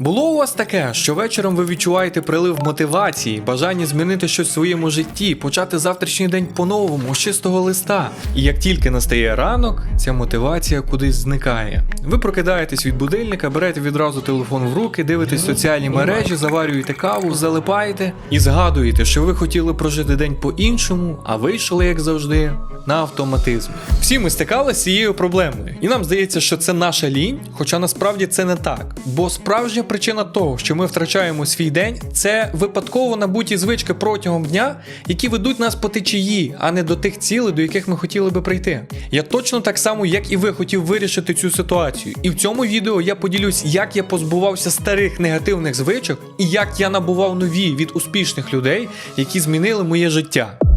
Було у вас таке, що вечором ви відчуваєте прилив мотивації, бажання змінити щось в своєму житті, почати завтрашній день по-новому, з чистого листа. І як тільки настає ранок, ця мотивація кудись зникає. Ви прокидаєтесь від будильника, берете відразу телефон в руки, дивитесь соціальні мережі, заварюєте каву, залипаєте і згадуєте, що ви хотіли прожити день по-іншому, а вийшли, як завжди, на автоматизм. Всі ми стикалися з цією проблемою, і нам здається, що це наша лінь, хоча насправді це не так. Бо справжня причина того, що ми втрачаємо свій день, це випадково набуті звички протягом дня, які ведуть нас по течії, а не до тих цілей, до яких ми хотіли би прийти. Я точно так само, як і ви, хотів вирішити цю ситуацію. І в цьому відео я поділюсь, як я позбувався старих негативних звичок і як я набував нові від успішних людей, які змінили моє життя.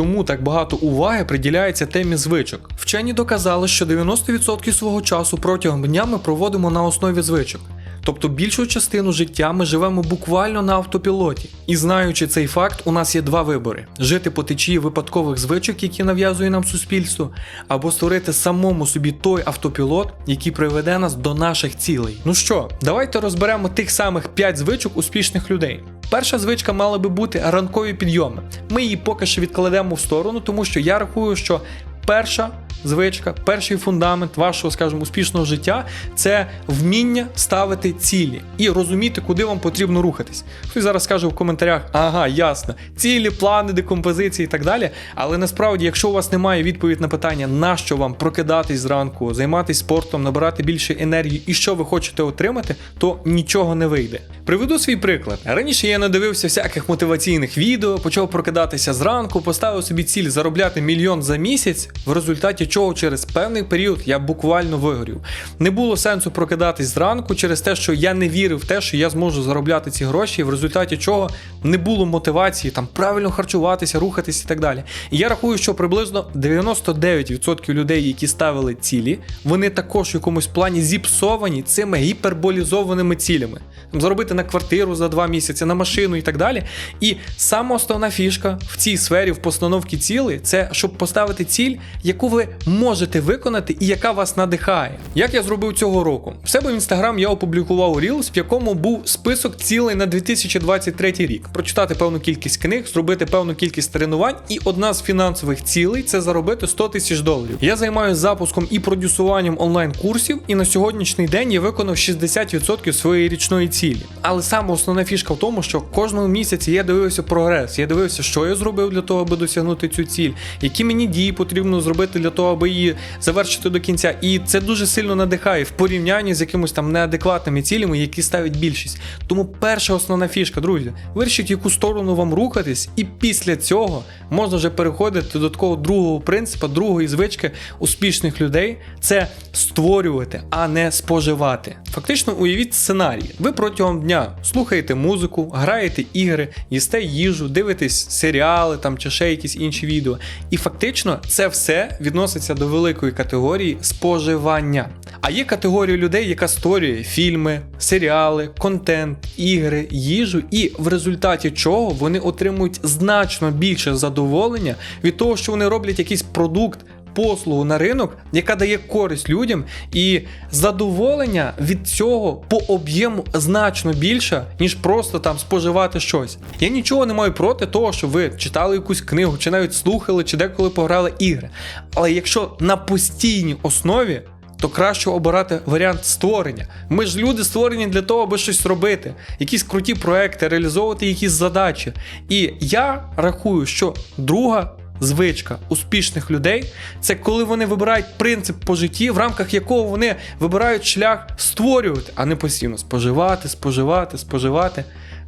Чому так багато уваги приділяється темі звичок? Вчені доказали, що 90% свого часу протягом дня ми проводимо на основі звичок. Тобто більшу частину життя ми живемо буквально на автопілоті. І знаючи цей факт, у нас є два вибори: жити по течії випадкових звичок, які нав'язує нам суспільство, або створити самому собі той автопілот, який приведе нас до наших цілей. Ну що, давайте розберемо тих самих 5 звичок успішних людей. Перша звичка мала би бути ранкові підйоми. Ми її поки що відкладемо в сторону, тому що я рахую, що перша звичка, перший фундамент вашого, скажімо, успішного життя це вміння ставити цілі і розуміти, куди вам потрібно рухатись. Хтось зараз скаже в коментарях: ага, ясно, цілі, плани, декомпозиції і так далі. Але насправді, якщо у вас немає відповідь на питання, на що вам прокидатись зранку, займатися спортом, набирати більше енергії і що ви хочете отримати, то нічого не вийде. Приведу свій приклад. Раніше я надивився всяких мотиваційних відео, почав прокидатися зранку, поставив собі ціль заробляти мільйон за місяць, в результаті чого через певний період я буквально вигорів. Не було сенсу прокидатись зранку через те, що я не вірив в те, що я зможу заробляти ці гроші, в результаті чого не було мотивації там правильно харчуватися, рухатись і так далі. І я рахую, що приблизно 99% людей, які ставили цілі, вони також в якомусь плані зіпсовані цими гіперболізованими цілями. Там, заробити на квартиру за два місяці, на машину і так далі. І сама основна фішка в цій сфері в постановці цілей це щоб поставити ціль, яку ви можете виконати і яка вас надихає. Як я зробив цього року? В себе в інстаграм я опублікував Reels, в якому був список цілей на 2023 рік. Прочитати певну кількість книг, зробити певну кількість тренувань, і одна з фінансових цілей це заробити 100 тисяч доларів. Я займаюся запуском і продюсуванням онлайн-курсів, і на сьогоднішній день я виконав 60% своєї річної цілі. Але саме основна фішка в тому, що кожного місяця я дивився прогрес. Я дивився, що я зробив для того, аби досягнути цю ціль, які мені дії потрібно зробити для того, аби її завершити до кінця. І це дуже сильно надихає в порівнянні з якимось там неадекватними цілями, які ставить більшість. Тому перша основна фішка, друзі, вирішіть, яку сторону вам рухатись, і після цього можна вже переходити до такого другого принципу, другої звички успішних людей це створювати, а не споживати. Фактично, уявіть сценарій. Ви протягом дня слухаєте музику, граєте ігри, їсте їжу, дивитесь серіали там чи ще якісь інші відео. І фактично це все відноситься до великої категорії споживання. А є категорія людей, яка створює фільми, серіали, контент, ігри, їжу, і в результаті чого вони отримують значно більше задоволення від того, що вони роблять якийсь продукт. Послугу на ринок, яка дає користь людям, і задоволення від цього по об'єму значно більше, ніж просто там споживати щось. Я нічого не маю проти того, що ви читали якусь книгу, чи навіть слухали, чи деколи пограли ігри. Але якщо на постійній основі. То краще обирати варіант створення. Ми ж люди створені для того, аби щось робити, якісь круті проекти, реалізовувати якісь задачі. І я рахую, що друга звичка успішних людей це коли вони вибирають принцип по житті, в рамках якого вони вибирають шлях створювати, а не постійно споживати, споживати, споживати,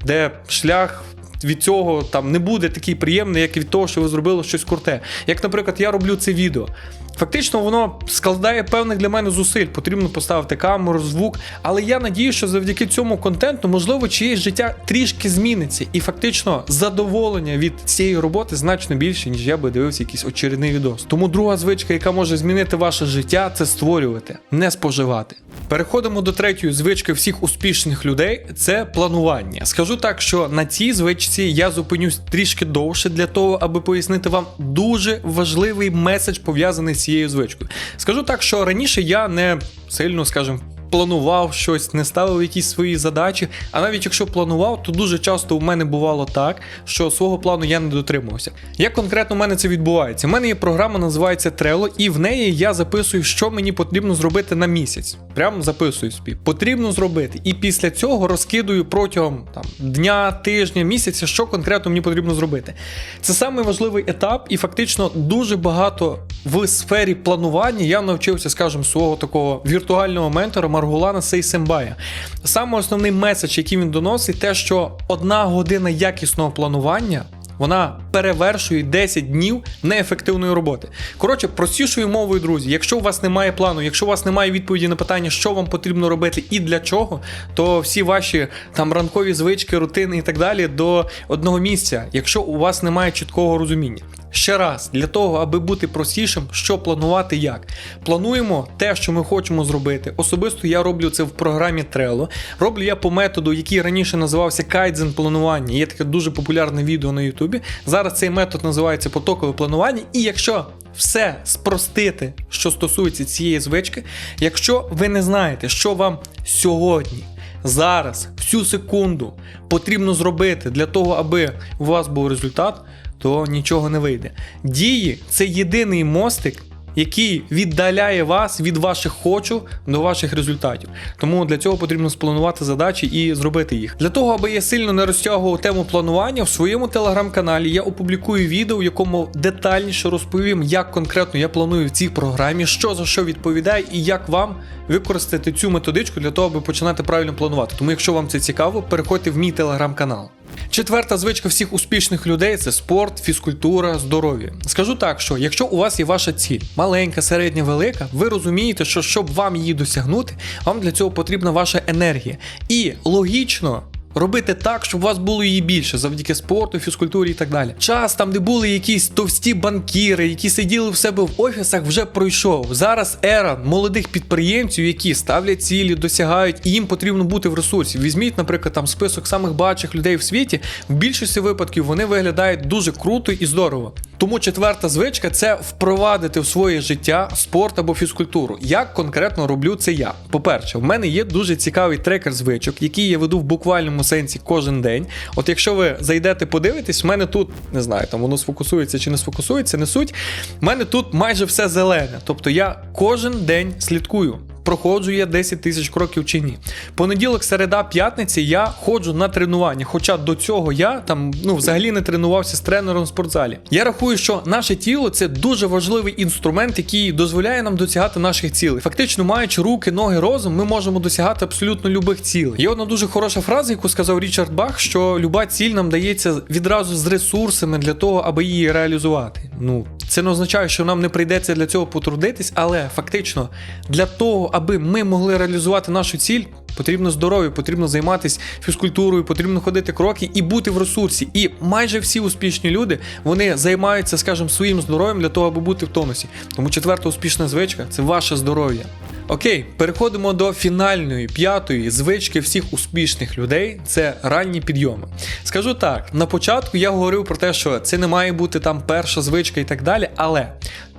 де шлях. Від цього там не буде такий приємний, як від того, що ви зробили щось круте. Як, наприклад, я роблю це відео. Фактично, воно складає певних для мене зусиль. Потрібно поставити камеру, звук. Але я надію, що завдяки цьому контенту, можливо, чиєсь життя трішки зміниться. І фактично задоволення від цієї роботи значно більше, ніж я би дивився якийсь очередний відос. Тому друга звичка, яка може змінити ваше життя, це створювати, не споживати. Переходимо до третьої звички всіх успішних людей це планування. Скажу так, що на цій звичці я зупинюсь трішки довше для того, аби пояснити вам дуже важливий меседж пов'язаний з цією звичкою. Скажу так, що раніше я не сильно, скажімо, планував щось, не ставив якісь свої задачі. А навіть якщо планував, то дуже часто у мене бувало так, що свого плану я не дотримувався. Як конкретно у мене це відбувається? У мене є програма, називається Trello, і в неї я записую, що мені потрібно зробити на місяць. Прямо записую собі. Потрібно зробити. І після цього розкидую протягом там дня, тижня, місяця, що конкретно мені потрібно зробити. Це самий важливий етап, і фактично дуже багато в сфері планування я навчився, скажімо, свого такого віртуального ментора Маргулана Сейсембая. Саме основний меседж, який він доносить, те, що одна година якісного планування. Вона перевершує 10 днів неефективної роботи. Коротше, простішою мовою, друзі, якщо у вас немає плану, якщо у вас немає відповіді на питання, що вам потрібно робити і для чого, то всі ваші там ранкові звички, рутини і так далі до одного місця, якщо у вас немає чіткого розуміння. Ще раз, для того, аби бути простішим, що планувати як. Плануємо те, що ми хочемо зробити. Особисто я роблю це в програмі Trello. Роблю я по методу, який раніше називався кайдзен планування. Є таке дуже популярне відео на Ютубі. Зараз цей метод називається потокове планування. І якщо все спростити, що стосується цієї звички, якщо ви не знаєте, що вам сьогодні. Зараз, всю секунду потрібно зробити для того, аби у вас був результат, то нічого не вийде. Дії це єдиний мостик, який віддаляє вас від ваших хочу до ваших результатів. Тому для цього потрібно спланувати задачі і зробити їх. Для того, аби я сильно не розтягував тему планування, в своєму телеграм-каналі я опублікую відео, в якому детальніше розповім, як конкретно я планую в цій програмі, що за що відповідає, і як вам використати цю методичку для того, аби починати правильно планувати. Тому, якщо вам це цікаво, переходьте в мій телеграм-канал. Четверта звичка всіх успішних людей це спорт, фізкультура, здоров'я. Скажу так, що якщо у вас є ваша ціль, маленька, середня, велика, ви розумієте, що щоб вам її досягнути, вам для цього потрібна ваша енергія. І логічно. Робити так, щоб у вас було її більше завдяки спорту, фізкультурі і так далі. Час там, де були якісь товсті банкіри, які сиділи в себе в офісах, вже пройшов. Зараз ера молодих підприємців, які ставлять цілі, досягають, і їм потрібно бути в ресурсі. Візьміть, наприклад, там список самих багатших людей в світі. В більшості випадків вони виглядають дуже круто і здорово. Тому четверта звичка це впровадити в своє життя спорт або фізкультуру. Як конкретно роблю це я? По-перше, в мене є дуже цікавий трекер звичок, який я веду в буквальному сенсі кожен день. От якщо ви зайдете, подивитесь, в мене тут не знаю, там воно сфокусується чи не сфокусується, не суть. В мене тут майже все зелене. Тобто я кожен день слідкую. Проходжу я 10 тисяч кроків чи ні. Понеділок, середа, п'ятниці я ходжу на тренування. Хоча до цього я там ну взагалі не тренувався з тренером в спортзалі. Я рахую, що наше тіло це дуже важливий інструмент, який дозволяє нам досягати наших цілей. Фактично, маючи руки, ноги, розум, ми можемо досягати абсолютно любих цілей. Є одна дуже хороша фраза, яку сказав Річард Бах, що люба ціль нам дається відразу з ресурсами для того, аби її реалізувати. Ну це не означає, що нам не прийдеться для цього потрудитись, але фактично для того, аби ми могли реалізувати нашу ціль. Потрібно здоров'я, потрібно займатися фізкультурою, потрібно ходити кроки і бути в ресурсі. І майже всі успішні люди вони займаються, скажімо, своїм здоров'ям для того, аби бути в тонусі. Тому четверта успішна звичка це ваше здоров'я. Окей, переходимо до фінальної п'ятої звички всіх успішних людей це ранні підйоми. Скажу так: на початку я говорив про те, що це не має бути там перша звичка і так далі, але.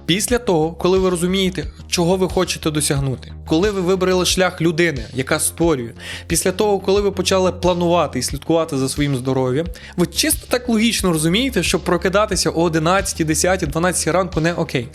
Після того, коли ви розумієте, чого ви хочете досягнути, коли ви вибрали шлях людини, яка створює, після того, коли ви почали планувати і слідкувати за своїм здоров'ям, ви чисто так логічно розумієте, що прокидатися о 11, 10, 12 ранку не окей.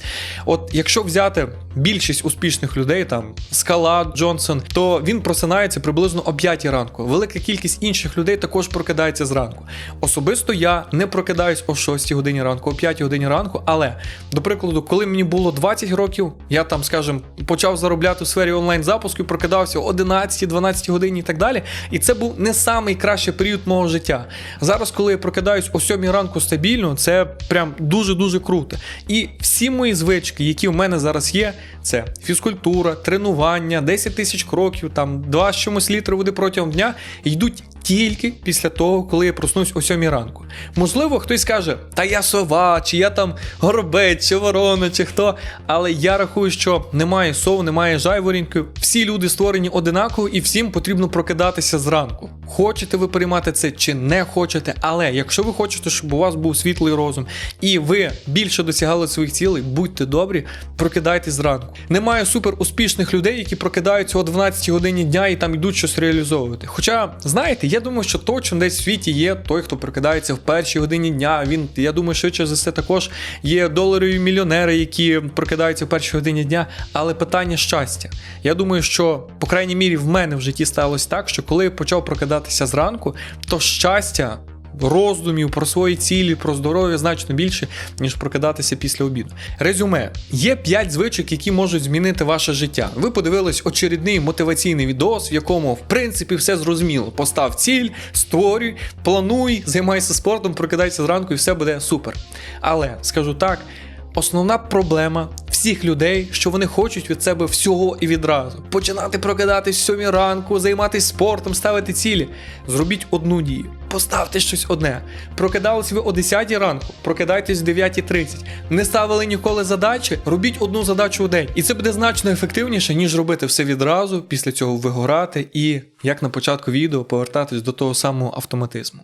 От якщо взяти більшість успішних людей, там Скала, Джонсон, то він просинається приблизно о 5 ранку. Велика кількість інших людей також прокидається зранку. Особисто я не прокидаюсь о 6 годині ранку, о 5 годині ранку, але до прикладу, коли мені було 20 років, я там, скажімо, почав заробляти у сфері онлайн запуску прокидався о 11-12 годині і так далі. І це був не найкращий період мого життя. Зараз, коли я прокидаюсь о 7 ранку стабільно, це прям дуже-дуже круто. І всі мої звички, які в мене зараз є, це фізкультура, тренування, 10 тисяч кроків, там 2 з чимось літри води протягом дня, йдуть тільки після того, коли я проснусь о 7 ранку. Можливо, хтось скаже, та я сова, чи я там горобець, чи ворона, чи хто. Але я рахую, що немає сов, немає жайворінків. Всі люди створені одинаково і всім потрібно прокидатися зранку. Хочете ви приймати це чи не хочете, але якщо ви хочете, щоб у вас був світлий розум і ви більше досягали своїх цілей, будьте добрі, прокидайтесь зранку. Немає супер успішних людей, які прокидаються о 12 годині дня і там йдуть щось реалізовувати. Хоча, знаєте, я думаю, що точно десь в світі є той, хто прокидається в першій годині дня. Він, я думаю, швидше за все також є доларові мільйонери, які прокидаються в першій годині дня. Але питання щастя. Я думаю, що, по крайній мірі, в мене в житті сталося так, що коли я почав прокидатися зранку, то щастя. Роздумів про свої цілі, про здоров'я значно більше, ніж прокидатися після обіду. Резюме: є 5 звичок, які можуть змінити ваше життя. Ви подивились очередний мотиваційний відос, в якому в принципі все зрозуміло. Постав ціль, створюй, плануй, займайся спортом, прокидайся зранку і все буде супер. Але скажу так. Основна проблема всіх людей, що вони хочуть від себе всього і відразу. Починати прокидатись сьомій ранку, займатися спортом, ставити цілі. Зробіть одну дію. Поставте щось одне. Прокидались ви о 10 ранку, прокидайтесь в 9.30. Не ставили ніколи задачі, робіть одну задачу у день. І це буде значно ефективніше, ніж робити все відразу, після цього вигорати і, як на початку відео, повертатись до того самого автоматизму.